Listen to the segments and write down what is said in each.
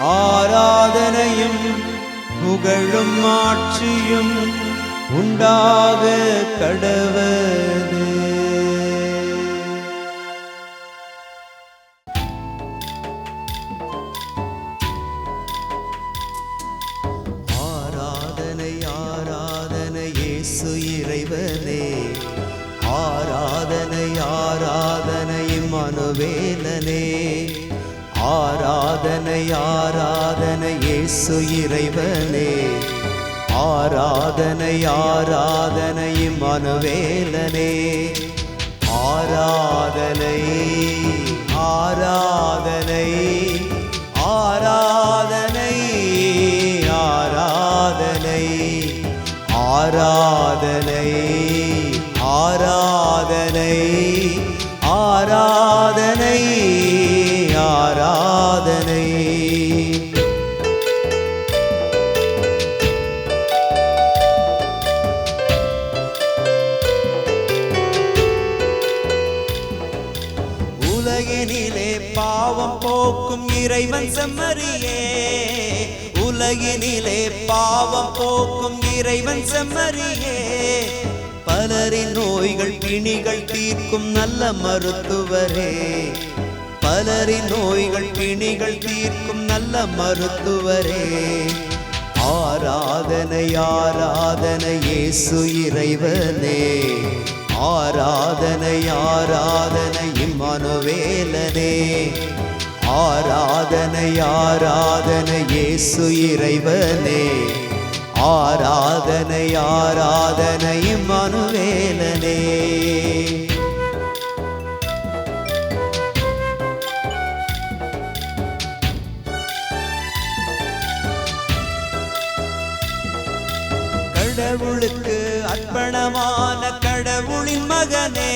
ஆராதனையும் புகழும் ஆட்சியும் உண்டாக கடவது ஆராதனை ஆராதனை இயேசு இறைவனே. ஆராதனை ஆராதனை மனுவேலனே. ஆராதனை ஆராதனை இயேசு இறைவனே. ஆராதனை ஆராதனை மனுவேலனே ஆராதனை ஆராதனை ஆராதனை ஆராதனை ஆராதனை ஆராதனை. பாவம் போக்கும் இறைவன் செம்மறியே. பலரின் நோய்கள் பிணிகள் தீர்க்கும் நல்ல மருத்துவரே. பலரின் நோய்கள் பிணிகள் தீர்க்கும் நல்ல மருத்துவரே. ஆராதனை ஆராதனை இயேசு இறைவனே. ஆராதனை ஆராதனை மனுவேலனே ஆராதனை ஆராதனை இயேசு இறைவனே. ஆராதனை ஆராதனை மனுவேலனே. கடவுளுக்கு அர்ப்பணமான கடவுளின் மகனே.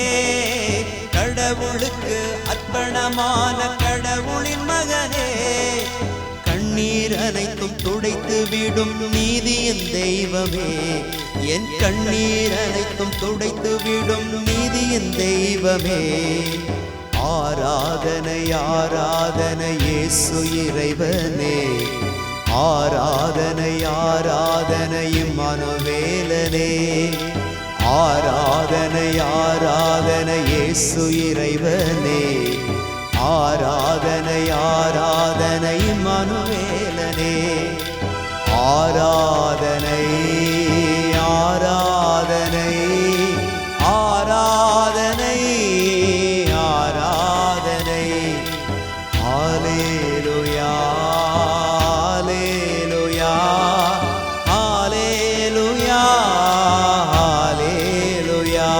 கடவுளுக்கு அர்ப்பணமான கடவுளின் மகனே. கண்ணீர் அனைத்தும் துடைத்து விடும் நீதியின் தெய்வமே. என் கண்ணீர் அனைத்தும் துடைத்து விடும் நீதியின் தெய்வமே. ஆராதனை ஆராதனை இயேசு இறைவனே. ஆராதனை ஆராதனை மனுவேலனே ஆராதனை ஆராதனை இயேசு இறைவனே. ஆராதனை ஆராதனை மனுவேலனே. ஆராதனை ஆராதனை ஆராதனை ஆராதனை. ஹalleluya ஆலேலுயா ஆலேலுயா ஹalleluya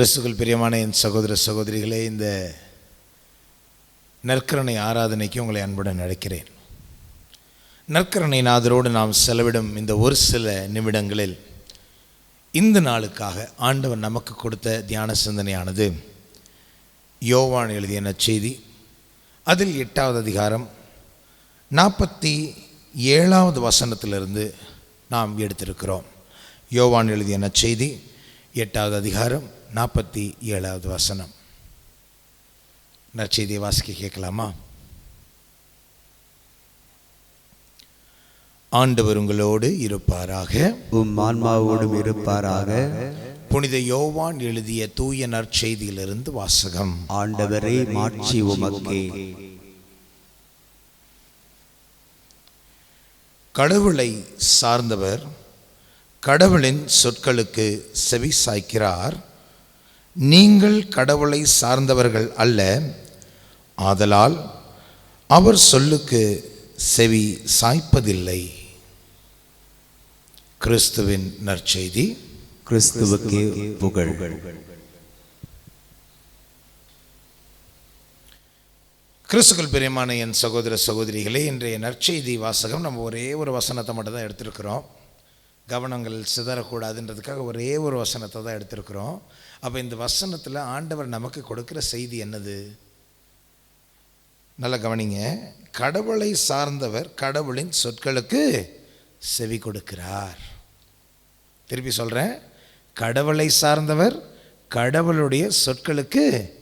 கிறிஸ்துக்கள் பிரியமான என் சகோதர சகோதரிகளே இந்த நற்கரணை ஆராதனைக்கு உங்களை அன்புடன் அழைக்கிறேன். நற்கரணை நாதரோடு நாம் செலவிடும் இந்த ஒரு சில நிமிடங்களில் இந்த நாளுக்காக ஆண்டவர் நமக்கு கொடுத்த தியான சிந்தனையானது யோவான் எழுதிய நற்செய்தி. அதில் எட்டாவது அதிகாரம் நாற்பத்தி ஏழாவது வசனத்திலிருந்து நாம் எடுத்திருக்கிறோம். யோவான் எழுதிய நற்செய்தி எட்டாவது அதிகாரம் நாற்பத்தி ஏழாவது வசனம். நற்செய்தி வாசிக்க கேட்கலாமா? ஆண்டவர் உங்களோடு இருப்பாராக. உம் ஆன்மாவோடும் இருப்பாராக. புனித யோவான் எழுதிய தூய நற்செய்தியிலிருந்து வாசகம். ஆண்டவரே மாட்சி உமக்கே. கடவுளை சார்ந்தவர் கடவுளின் சொற்களுக்கு செவி சாய்க்கிறார் நீங்கள் கடவுளை சார்ந்தவர்கள் அல்ல. ஆதலால் அவர் சொல்லுக்கு செவி சாய்ப்பதில்லை. கிறிஸ்துவின் நற்செய்தி. கிறிஸ்துவுக்கே புகழ். கிறிஸ்துக்கள் பிரியமான என் சகோதர சகோதரிகளே இன்றைய நற்செய்தி வாசகம் நம்ம ஒரே ஒரு வசனத்தை மட்டும் தான் எடுத்திருக்கிறோம். கவனங்கள் சிதறக்கூடாதுன்றதுக்காக ஒரே ஒரு வசனத்தை தான் எடுத்திருக்கிறோம். அப்போ இந்த வசனத்தில் ஆண்டவர் நமக்கு கொடுக்குற செய்தி என்னது? நல்லா கவனிங்க. கடவுளை சார்ந்தவர் கடவுளின் சொற்களுக்கு செவி கொடுக்கிறார். திருப்பி சொல்கிறேன் கடவுளை சார்ந்தவர் கடவுளுடைய சொற்களுக்கு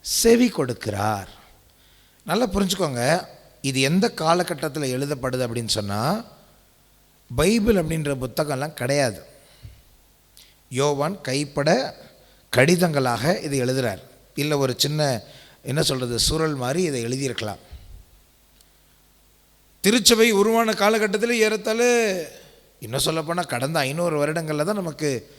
செவி கொடுக்கிறார். நல்லா புரிஞ்சுக்கோங்க. இது எந்த காலகட்டத்தில் எழுதப்படுது அப்படின்னு சொன்னால் பைபிள் அப்படின்ற புத்தகம்லாம் கிடையாது. யோவான் கைப்பட கடிதங்களாக இதை எழுதுகிறார் இல்லை ஒரு சின்ன என்ன சொல்கிறது சுரல் மாதிரி இதை எழுதியிருக்கலாம். திருச்சபை உருவான காலகட்டத்தில் ஏறத்தால் இன்னும் சொல்லப்போனால் கடந்த ஐநூறு வருடங்களில் தான் நமக்கு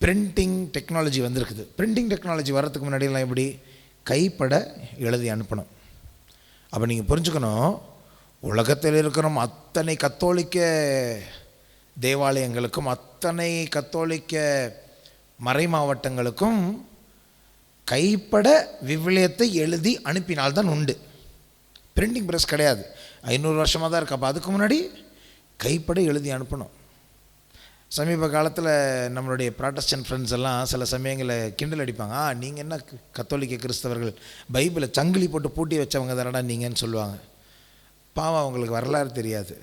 பிரிண்டிங் டெக்னாலஜி வந்திருக்குது. பிரிண்டிங் டெக்னாலஜி வர்றதுக்கு முன்னாடியெல்லாம் எப்படி? கைப்பட எழுதி அனுப்பணும். அப்போ நீங்கள் புரிஞ்சுக்கணும் உலகத்தில் இருக்கிற அத்தனை கத்தோலிக்க தேவாலயங்களுக்கும் அத்தனை கத்தோலிக்க மறை மாவட்டங்களுக்கும் கைப்பட விவிலியத்தை எழுதி அனுப்பினால்தான் உண்டு. பிரிண்டிங் ப்ரெஸ் கிடையாது. ஐநூறு வருஷமாக தான் இருக்கு. அப்போ அதுக்கு முன்னாடி கைப்பட எழுதி அனுப்பணும். சமீப காலத்தில் நம்மளுடைய ப்ராட்டஸ்டன்ட் ஃப்ரெண்ட்ஸ் எல்லாம் சில சமயங்களில் கிண்டல் அடிப்பாங்க. ஆ நீங்கள் என்ன கத்தோலிக்க கிறிஸ்தவர்கள்? பைபிளை சங்கிலி போட்டு பூட்டி வச்சவங்க தானடா நீங்கன்னு சொல்லுவாங்க. பாவம் அவங்களுக்கு வரலாறு தெரியாது.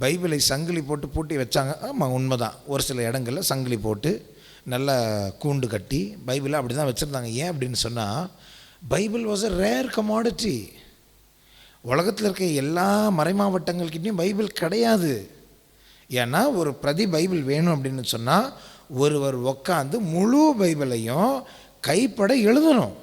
பைபிளை சங்கிலி போட்டு பூட்டி வச்சாங்க. ஆமாம் உண்மைதான். ஒரு சில இடங்களில் சங்கிலி போட்டு நல்லா கூண்டு கட்டி பைபிளை அப்படி தான் வச்சுருந்தாங்க. ஏன் அப்படின்னு சொன்னால் Bible was a rare commodity உலகத்தில் இருக்க எல்லா மறைமாவட்டங்கள்கிட்டையும் பைபிள் கிடையாது. ஏன்னா ஒரு பிரதி பைபிள் வேணும் அப்படின்னு சொன்னால் ஒருவர் உக்காந்து முழு பைபிளையும் கைப்பட எழுதணும்.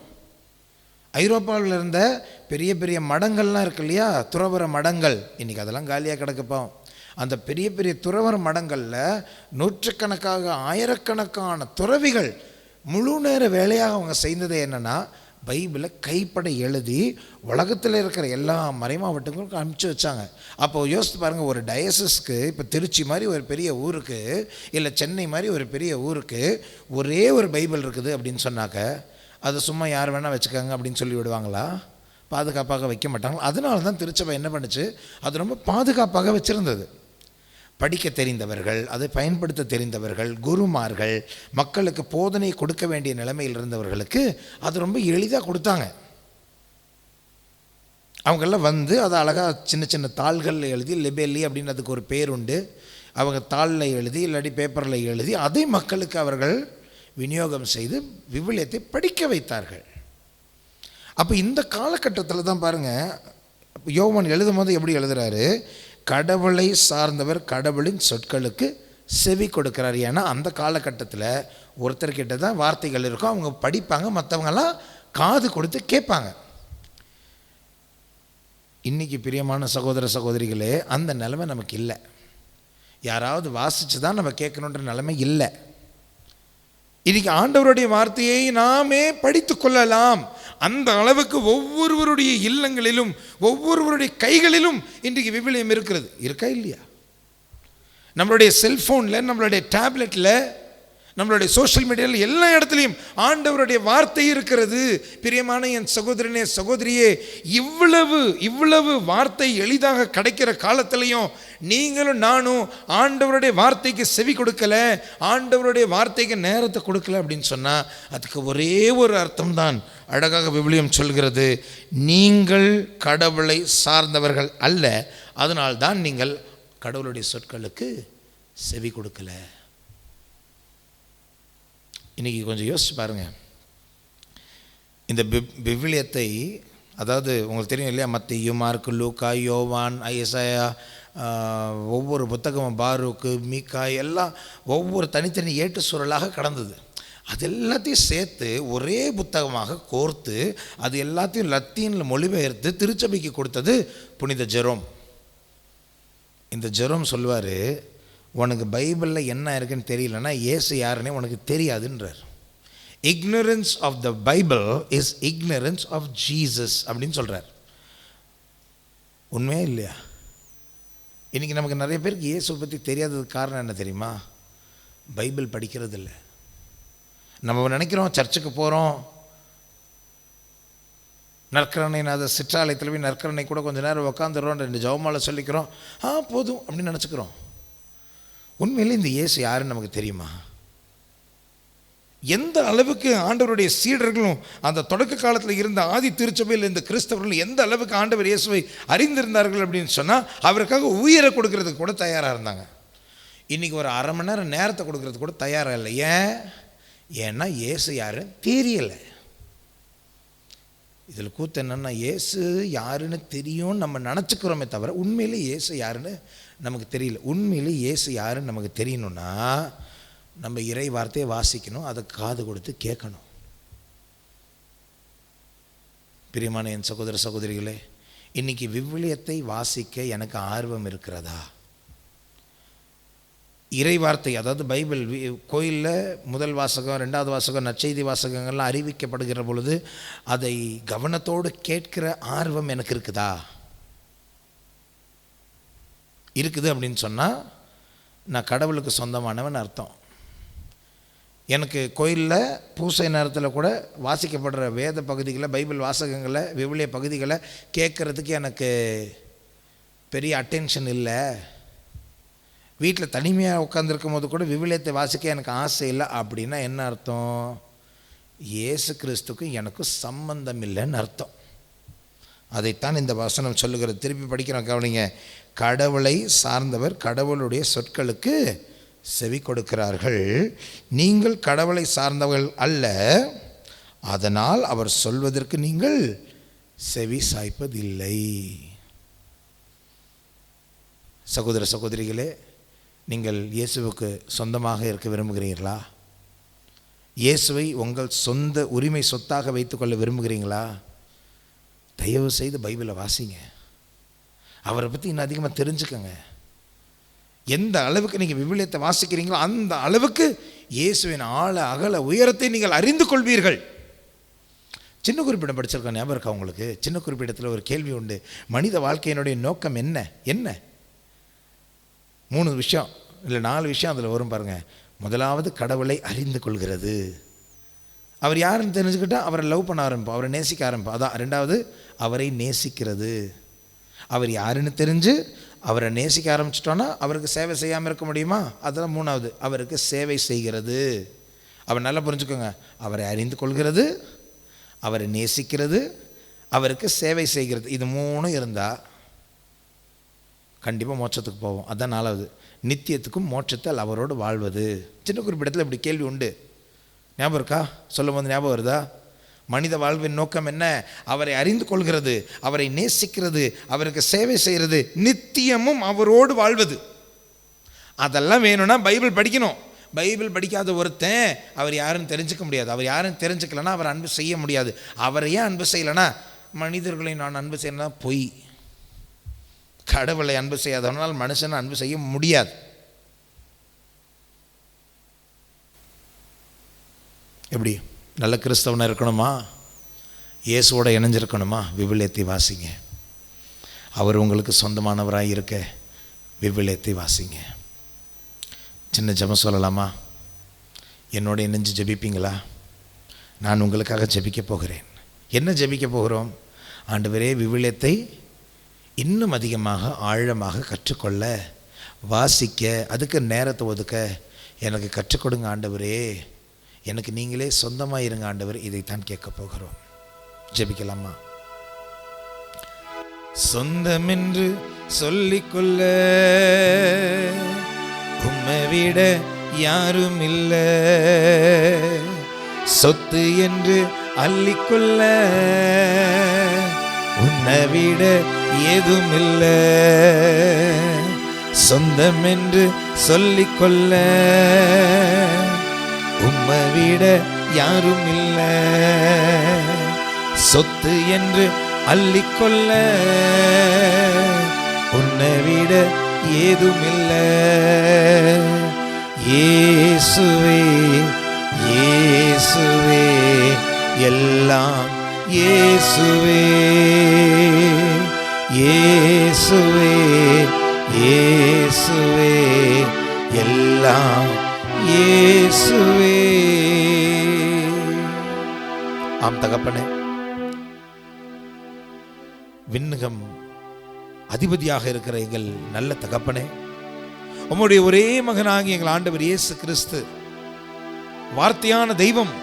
ஐரோப்பாவில் இருந்த பெரிய பெரிய மடங்கள்லாம் இருக்கு இல்லையா? துறவர மடங்கள். இன்றைக்கி அதெல்லாம் காலியாக கிடக்குப்போம் அந்த பெரிய பெரிய துறவர் மடங்களில் நூற்றுக்கணக்காக ஆயிரக்கணக்கான துறவிகள் முழு நேர வேலையாக அவங்க செய்தது என்னென்னா பைபிளை கைப்பட எழுதி உலகத்தில் இருக்கிற எல்லா மறைமாவட்டங்களுக்கும் அனுப்பிச்சி வச்சாங்க. அப்போது யோசித்து பாருங்கள் ஒரு டயசஸ்க்கு இப்போ திருச்சி மாதிரி ஒரு பெரிய ஊருக்கு இல்லை சென்னை மாதிரி ஒரு பெரிய ஊருக்கு ஒரே ஒரு பைபிள் இருக்குது அப்படின்னு சொன்னாக்க அதை சும்மா யார் வேணால் வச்சுக்கோங்க அப்படின்னு சொல்லி விடுவாங்களா? பாதுகாப்பாக வைக்க மாட்டாங்க அதனால தான் திருச்சபை என்ன பண்ணுச்சு? அது ரொம்ப பாதுகாப்பாக வச்சுருந்தது. படிக்க தெரிந்தவர்கள் அதை பயன்படுத்த தெரிந்தவர்கள் குருமார்கள் மக்களுக்கு போதனை கொடுக்க வேண்டிய நிலைமையில் இருந்தவர்களுக்கு அது ரொம்ப எளிதாக கொடுத்தாங்க. அவங்கெல்லாம் வந்து அதை அழகாக சின்ன சின்ன தாள்களில் எழுதி லிபெல்லி அப்படின்னு அதுக்கு ஒரு பேர் உண்டு. அவங்க தாளில் எழுதி இல்லாட்டி பேப்பரில் எழுதி அதை மக்களுக்கு அவர்கள் விநியோகம் செய்து விவிலியத்தை படிக்க வைத்தார்கள். அப்போ இந்த காலகட்டத்தில் தான் பாருங்கள் யோவன் எழுதும் போது எப்படி எழுதுறாரு? கடவுளை சார்ந்தவர் கடவுளின் சொற்களுக்கு செவி கொடுக்குறாரு. ஏன்னா அந்த காலகட்டத்தில் ஒருத்தர்கிட்ட தான் வார்த்தைகள் இருக்கும் அவங்க படிப்பாங்க மற்றவங்கெல்லாம் காது கொடுத்து கேட்பாங்க. இன்றைக்கி பிரியமான சகோதர சகோதரிகளே அந்த நிலைமை நமக்கு இல்லை. யாராவது வாசித்து தான் நம்ம கேட்கணுன்ற நிலைமை இல்லை. இன்றைக்கி ஆண்டவருடைய வார்த்தையை நாமே படித்து கொள்ளலாம். அந்த அளவுக்கு ஒவ்வொருவருடைய இல்லங்களிலும் ஒவ்வொருவருடைய கைகளிலும் இன்றைக்கு விபிலியம் இருக்கிறது. இருக்கா இல்லையா? நம்மளுடைய செல்ஃபோனில் நம்மளுடைய டேப்லெட்டில் நம்மளுடைய சோஷியல் மீடியாவில் எல்லா இடத்துலையும் ஆண்டவருடைய வார்த்தை இருக்கிறது. பிரியமான என் சகோதரனே சகோதரியே இவ்வளவு இவ்வளவு வார்த்தை எளிதாக கிடைக்கிற காலத்திலையும் நீங்களும் நானும் ஆண்டவருடைய வார்த்தைக்கு செவி கொடுக்கல ஆண்டவருடைய வார்த்தைக்கு நேரத்தை கொடுக்கல அப்படின்னு சொன்னால் அதுக்கு ஒரே ஒரு அர்த்தம் தான் அழகாக விபிலியம் சொல்கிறது நீங்கள் கடவுளை சார்ந்தவர்கள் அல்ல அதனால்தான் நீங்கள் கடவுளுடைய சொற்களுக்கு செவி கொடுக்கல. இன்றைக்கி கொஞ்சம் யோசிச்சு பாருங்கள் இந்த பிப் விவிலியத்தை அதாவது உங்களுக்கு தெரியும் இல்லையா மத்திய மார்க்கு லூக்கா யோவான் ஐஎஸ்ஐயா ஒவ்வொரு புத்தகமும் பாரூக்கு மீகா எல்லாம் ஒவ்வொரு தனித்தனி ஏட்டு சுரலாக கடந்தது. அது எல்லாத்தையும் சேர்த்து ஒரே புத்தகமாக கோர்த்து அது எல்லாத்தையும் லத்தீனில் மொழிபெயர்த்து திருச்சபைக்கு கொடுத்தது புனித ஜெரோம். இந்த ஜெரோம் சொல்வார் உனக்கு பைபிளில் என்ன இருக்குன்னு தெரியலன்னா ஏசு யாருன்னே உனக்கு தெரியாதுன்றார். Ignorance of the Bible is ignorance of Jesus அப்படின்னு சொல்கிறார் உண்மையா இல்லையா? இன்றைக்கி நமக்கு நிறைய பேருக்கு இயேசு பற்றி தெரியாததுக்கு காரணம் என்ன தெரியுமா? பைபிள் படிக்கிறது இல்லை நம்ம நினைக்கிறோம் சர்ச்சுக்கு போகிறோம் நற்கரணை அதை சிற்றாலயத்தில் போய் நற்கரணை கூட கொஞ்சம் நேரம் உக்காந்துடுறோம் ரெண்டு ஜவமாலை சொல்லிக்கிறோம். ஆ போதும் அப்படின்னு நினச்சிக்கிறோம். உண்மையிலே இந்த இயேசு யாருன்னு நமக்கு தெரியுமா? எந்த அளவுக்கு ஆண்டவருடைய சீடர்களும் அந்த தொடக்க காலத்தில் இருந்த ஆதி திருச்சபையில் இந்த கிறிஸ்தவர்கள் எந்த அளவுக்கு ஆண்டவர் இயேசுவை அறிந்திருந்தார்கள் அப்படின்னு சொன்னால் அவருக்காக உயிரை கொடுக்கறதுக்கு கூட தயாராக இருந்தாங்க. இன்றைக்கி ஒரு அரை மணி நேரம் நேரத்தை கொடுக்கறதுக்கு கூட தயாராக இல்லை. ஏன்? ஏன்னா இயேசு யாருன்னு தெரியலை. இதில் கூத்து என்னென்னா இயேசு யாருன்னு தெரியும் நம்ம நினச்சிக்கிறோமே தவிர உண்மையில் இயேசு யாருன்னு நமக்கு தெரியல. உண்மையில் இயேசு யாருன்னு நமக்கு தெரியணும்னா நம்ம இறை வார்த்தையை வாசிக்கணும் அதை காது கொடுத்து கேட்கணும். பிரியமான என் சகோதர சகோதரிகளே இன்னைக்கு விவிலியத்தை வாசிக்க எனக்கு ஆர்வம் இருக்கிறதா? இறை வார்த்தை அதாவது பைபிள் கோயிலில் முதல் வாசகம் ரெண்டாவது வாசகம் நற்செய்தி வாசகங்கள்லாம் அறிவிக்கப்படுகிற பொழுது அதை கவனத்தோடு கேட்கிற ஆர்வம் எனக்கு இருக்குதா? இருக்குது அப்படின்னு சொன்னால் நான் கடவுளுக்கு சொந்தமானவன் அர்த்தம். எனக்கு கோயிலில் பூசை நேரத்தில் கூட வாசிக்கப்படுற வேத பகுதிகளை பைபிள் வாசகங்களை விவிலிய பகுதிகளை கேட்குறதுக்கு எனக்கு பெரிய அட்டென்ஷன் இல்லை. வீட்டில் தனிமையாக உட்காந்துருக்கும் போது கூட விவிலியத்தை வாசிக்க எனக்கு ஆசை இல்லை. அப்படின்னா என்ன அர்த்தம்? இயேசு கிறிஸ்துக்கும் எனக்கும் சம்பந்தம் இல்லைன்னு அர்த்தம். அதைத்தான் இந்த வசனம் சொல்லுகிறது. திருப்பி படிக்கிறோம் கவனிங்க. கடவுளை சார்ந்தவர் கடவுளுடைய சொற்களுக்கு செவி கொடுக்கிறார்கள். நீங்கள் கடவுளை சார்ந்தவர்கள் அல்ல. அதனால் அவர் சொல்வதற்கு நீங்கள் செவி சாய்ப்பதில்லை. சகோதர சகோதரிகளே நீங்கள் இயேசுவுக்கு சொந்தமாக இருக்க விரும்புகிறீர்களா? இயேசுவை உங்கள் சொந்த உரிமை சொத்தாக வைத்துக்கொள்ள விரும்புகிறீங்களா? தயவு செய்து பைபிளை வாசிங்க. அவரை பற்றி இன்னும் அதிகமாக தெரிஞ்சுக்கோங்க. எந்த அளவுக்கு நீங்கள் விவிலியத்தை வாசிக்கிறீங்களோ அந்த அளவுக்கு இயேசுவின் ஆழ அகல உயரத்தை நீங்கள் அறிந்து கொள்வீர்கள். சின்ன குறிப்பிடம் படிச்சிருக்கோம் ஞாபகம் இருக்கா உங்களுக்கு? சின்ன குறிப்பிடத்தில் ஒரு கேள்வி உண்டு. மனித வாழ்க்கையினுடைய நோக்கம் என்ன? என்ன? மூணு விஷயம் இல்லை நாலு விஷயம் அதில் வரும் பாருங்கள் முதலாவது கடவுளை அறிந்து கொள்கிறது. அவர் யாருன்னு தெரிஞ்சுக்கிட்டால் அவரை லவ் பண்ண ஆரம்பிப்போம் அவரை நேசிக்க ஆரம்பிப்போம். அதான் ரெண்டாவது அவரை நேசிக்கிறது. அவர் யாருன்னு தெரிஞ்சு அவரை நேசிக்க ஆரம்பிச்சிட்டோன்னா அவருக்கு சேவை செய்யாமல் இருக்க முடியுமா? அதெல்லாம் மூணாவது அவருக்கு சேவை செய்கிறது. அவர் நல்லா புரிஞ்சுக்கோங்க. அவரை அறிந்து கொள்கிறது அவரை நேசிக்கிறது அவருக்கு சேவை செய்கிறது. இது மூணும் இருந்தால் கண்டிப்பாக மோட்சத்துக்கு போவோம். அதான் நாலாவது நித்தியத்துக்கும் மோட்சத்தால் அவரோடு வாழ்வது. சின்ன குறிப்பிடத்தில் இப்படி கேள்வி உண்டு. ஞாபகம் இருக்கா? சொல்லும் போது ஞாபகம் வருதா? மனித வாழ்வின் நோக்கம் என்ன? அவரை அறிந்து கொள்கிறது அவரை நேசிக்கிறது அவருக்கு சேவை செய்கிறது நித்தியமும் அவரோடு வாழ்வது. அதெல்லாம் வேணும்னா பைபிள் படிக்கணும். பைபிள் படிக்காத ஒருத்தன் அவர் யாருன்னு தெரிஞ்சுக்க முடியாது. அவர் யாரும் தெரிஞ்சுக்கலன்னா அவர் அன்பு செய்ய முடியாது. அவரை ஏன் அன்பு செய்யலைன்னா மனிதர்களை நான் அன்பு செய்யணும்னா பொய். கடவுளை அன்பு செய்யாதவனால் மனுஷனை அன்பு செய்ய முடியாது. எப்படி? நல்ல கிறிஸ்தவனாக இருக்கணுமா? இயேசுவோட இணைஞ்சிருக்கணுமா? விவிலியத்தை வாசிங்க. அவர் உங்களுக்கு சொந்தமானவராக இருக்க விவிலியத்தை வாசிங்க. சின்ன ஜபம் சொல்லலாமா? என்னோட இணைஞ்சு ஜெபிப்பீங்களா? நான் உங்களுக்காக ஜபிக்க போகிறேன். என்ன ஜெபிக்க போகிறோம்? ஆண்டவரே விவிலியத்தை இன்னும் அதிகமாக ஆழமாக கற்றுக்கொள்ள வாசிக்க அதுக்கு நேரத்தை ஒதுக்க எனக்கு கற்றுக் கொடுங்க ஆண்டவரே. எனக்கு நீங்களே சொந்தமாக இருங்க ஆண்டவர் இதைத்தான் கேட்க போகிறோம். ஜெபிக்கலாமா? சொந்தமென்று சொல்லிக்கொள்ள உம்மை விட யாரும் இல்லை சொத்து என்று அள்ளிக்கொள்ள உன்னை விட ஏதும் சொந்தம் என்று சொல்லிக்கொள்ள உம்மை விட யாரும் இல்ல சொத்து என்று அள்ளிக்கொள்ள உன்னை விட ஏதும் இல்ல இயேசுவே இயேசுவே எல்லாம் இயேசுவே. இயேசுவே இயேசுவே எல்லாம் இயேசுவே. ஆம் தகப்பனே. விண்ணகம் அதிபதியாக இருக்கிற எங்கள் நல்ல தகப்பனே உம்முடைய ஒரே மகனாகி எங்கள் ஆண்டவர் இயேசு கிறிஸ்து வார்த்தையான தெய்வம்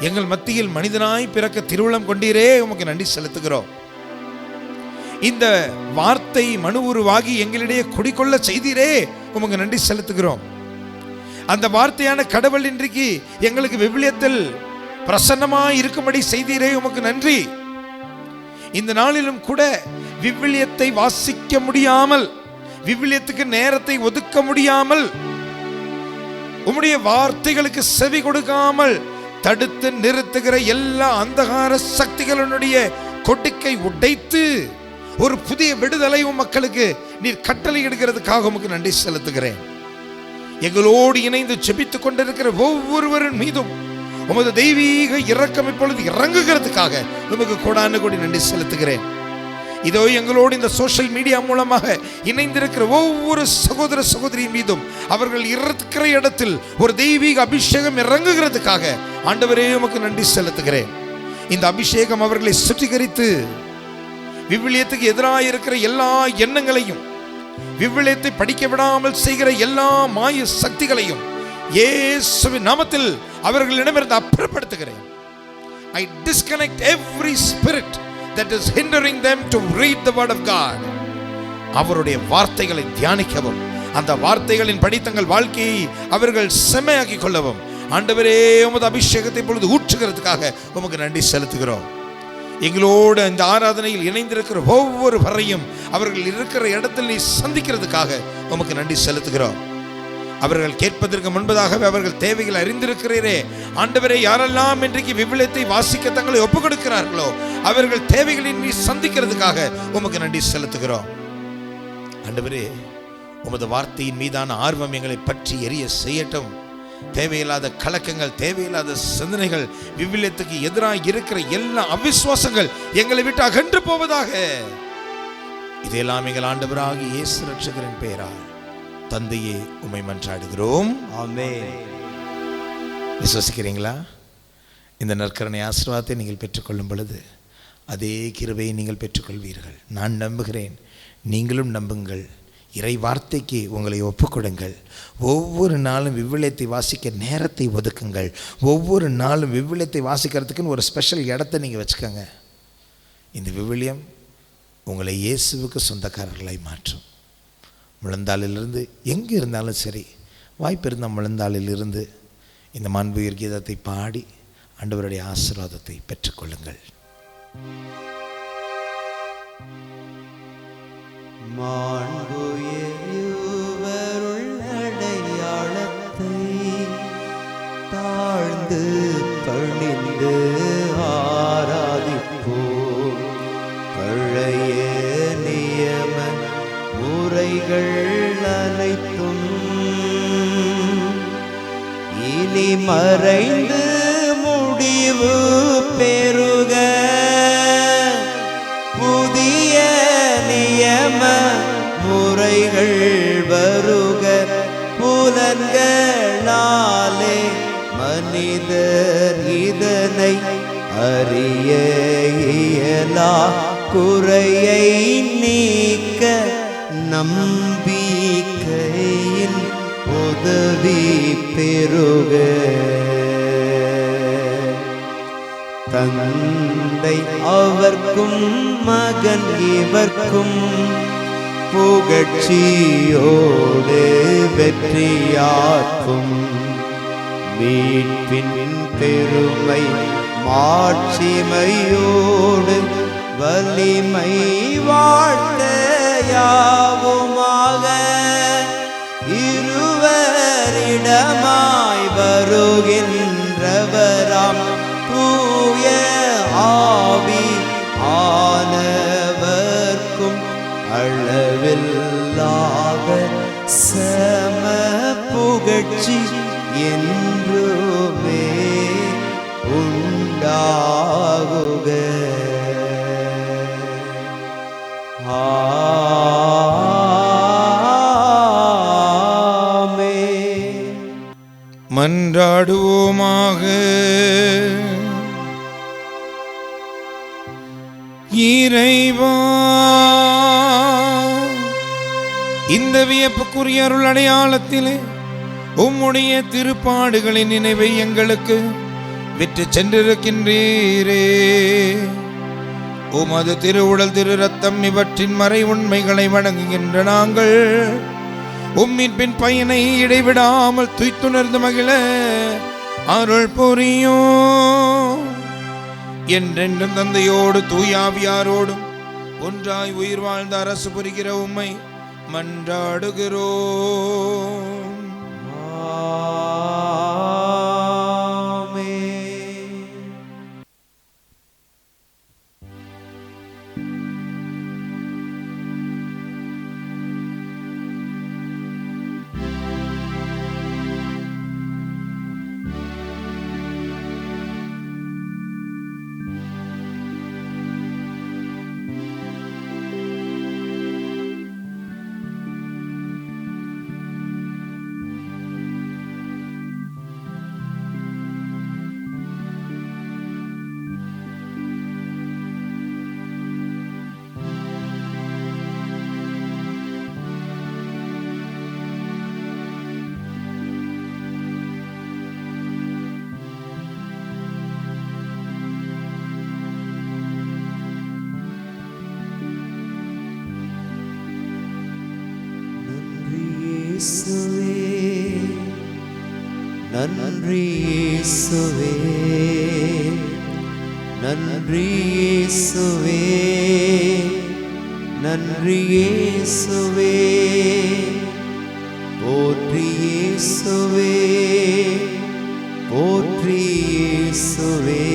எங்கள் மத்தியில் மனிதனாய் பிறக்க திருவிழம் கொண்டீரே உமக்கு நன்றி செலுத்துகிறோம். இந்த வார்த்தை மனு உருவாகி எங்களிடையே குடிக்கொள்ள செய்தீரே. உமக்கு நன்றி செலுத்துகிறோம். அந்த வார்த்தையான கடவுள் இன்றைக்கு எங்களுக்கு விவிலியத்தில் பிரசன்னமாக இருக்கும்படி செய்தீரே. உமக்கு நன்றி. இந்த நாளிலும் கூட விவிலியத்தை வாசிக்க முடியாமல் விவிலியத்துக்கு நேரத்தை ஒதுக்க முடியாமல் உம்முடைய வார்த்தைகளுக்கு செவி கொடுக்காமல் தடுத்து நிறுத்துகிற எல்லா அந்தகார சக்திகளுடைய கொடுக்கை உடைத்து ஒரு புதிய விடுதலையும் மக்களுக்கு நீர் கட்டளை எடுக்கிறதுக்காக உமக்கு நன்றி செலுத்துகிறேன். எங்களோடு இணைந்து செபித்துக் கொண்டிருக்கிற ஒவ்வொருவரின் மீதும் உமது தெய்வீக இறக்கம் இப்பொழுது இறங்குகிறதுக்காக உமக்கு கோடான கோடி நன்றி செலுத்துகிறேன். இதோ எங்களோடு இந்த சோஷியல் மீடியா மூலமாக இணைந்திருக்கிற ஒவ்வொரு சகோதர சகோதரியின் மீதும் அவர்கள் இருக்கிற இடத்தில் ஒரு தெய்வீக அபிஷேகம் இறங்குகிறதுக்காக ஆண்டவரே உமக்கு நன்றி செலுத்துகிறேன். இந்த அபிஷேகம் அவர்களை சுத்திகரித்து விவிலியத்துக்கு எதிராக இருக்கிற எல்லா எண்ணங்களையும் விவிலியத்தை படிக்க விடாமல் செய்கிற எல்லா மாய சக்திகளையும் இயேசுவின் நாமத்தில் அவர்களிடமிருந்து அப்புறப்படுத்துகிறேன். I disconnect every spirit that is hindering them to read the word of God அவருடைய வார்த்தைகளை தியானிக்கவும் அந்த வார்த்தைகளின் படி தங்கள் வாழ்க்கையை அவர்கள் செம்மையாக்கி கொள்ளவும் ஆண்டவரே உமது அபிஷேகத்தை பொழுது ஊற்றுகிறதுக்காக உமக்கு நன்றி செலுத்துகிறோம். எங்களோடு இந்த ஆராதனையில் இணைந்திருக்கிற ஒவ்வொரு வரையும் அவர்கள் இருக்கிற இடத்தில் நீ சந்திக்கிறதுக்காக உமக்கு நன்றி செலுத்துகிறோம். அவர்கள் கேட்பதற்கு முன்பதாகவே அவர்கள் தேவைகள் அறிந்திருக்கிறீரே. ஆண்டவரே யாரெல்லாம் இன்றைக்கு விவிலியத்தை வாசிக்க தங்களை ஒப்புக் கொடுக்கிறார்களோ அவர்கள் தேவைகளை நீ சந்திக்கிறதுக்காக உமக்கு நன்றி செலுத்துகிறோம். ஆண்டவரே உமது வார்த்தையின் மீதான ஆர்வம் எங்களை பற்றி எரிய செய்யட்டும். தேவையில்லாத கலக்கங்கள் தேவையில்லாத சிந்தனைகள் விவிலியத்துக்கு எதிராக இருக்கிற எல்லா அவிசுவாசங்கள் எங்களை விட்டு அகன்று போவதாக. இதையெல்லாம் எங்கள் ஆண்டவராகி இயேசு ரட்சகரின் பெயரால் தந்தையே உமை மன்றாடுகிறோம். ஆமென். விசுவசிக்கிறீங்களா? இந்த நற்கரணை ஆசீர்வாதத்தை நீங்கள் பெற்றுக்கொள்ளும் பொழுது அதே கிருபையை நீங்கள் பெற்றுக்கொள்வீர்கள். நான் நம்புகிறேன். நீங்களும் நம்புங்கள். இறை வார்த்தைக்கு உங்களை ஒப்புக்கொடுங்கள். ஒவ்வொரு நாளும் விவிலியத்தை வாசிக்க நேரத்தை ஒதுக்குங்கள். ஒவ்வொரு நாளும் விவிலியத்தை வாசிக்கிறதுக்குன்னு ஒரு ஸ்பெஷல் இடத்த நீங்கள் வச்சுக்கோங்க. இந்த விவிலியம் உங்களை இயேசுவுக்கு சொந்தக்காரர்களை மாற்றும். முழந்தாளிலிருந்து எங்கே இருந்தாலும் சரி வாய்ப்பு இருந்த முழந்தாளிலிருந்து இந்த மாண்புயிர் கீதத்தை பாடி ஆண்டவருடைய ஆசீர்வாதத்தை பெற்றுக்கொள்ளுங்கள். மாண்புயருள்ளடையாளத்தை தாழ்ந்து பணிந்து ஆராதிப்போம். பழைய நியம முறைகள் அனைத்தும் இனி மறைந்து முடிவு பெறுக நியம முறைகள் வருக. புலன்களாலே மனிதர் இதனை அறிய இயலா. குறையை நீக்க நம்பிக்கையின் உதவி பெறுக. தந்தை அவர்க்கும் மகன் இவர்க்கும் புகழ்ச்சியோடு வெற்றியாக்கும் மீட்பின் பெருமை மாட்சிமையோடு வலிமை வாழ்த்தையாவுமாக என்றுமே உண்டாகுக. மன்றாடுவோமாக. இறைவா. இந்த வியப்புக்குரிய அருள் அடையாளத்திலே உம்முடைய திருப்பாடுகளின் நினைவை எங்களுக்கு விற்று சென்றிருக்கின்றீரே. உமது திருவுடல் திரு ரத்தம் இவற்றின் மறை உண்மைகளை வணங்குகின்ற நாங்கள் உம்மின் பின் பயனை இடைவிடாமல் துய்த்துணர்ந்து மகிழ அருள் புரியும். என்றென்றும் தந்தையோடு தூயாவியாரோடும் ஒன்றாய் உயிர் வாழ்ந்த அரசு புரிகிற உம்மை மன்றாடுகிறோம். Oh. இயேசுவே. நன்றி இயேசுவே. நன்றி இயேசுவே. நன்றி இயேசுவே. போற்றி இயேசுவே. போற்றி இயேசுவே.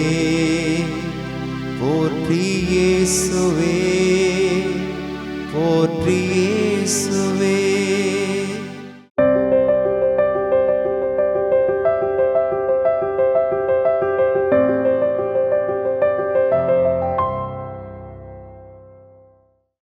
போற்றி இயேசுவே.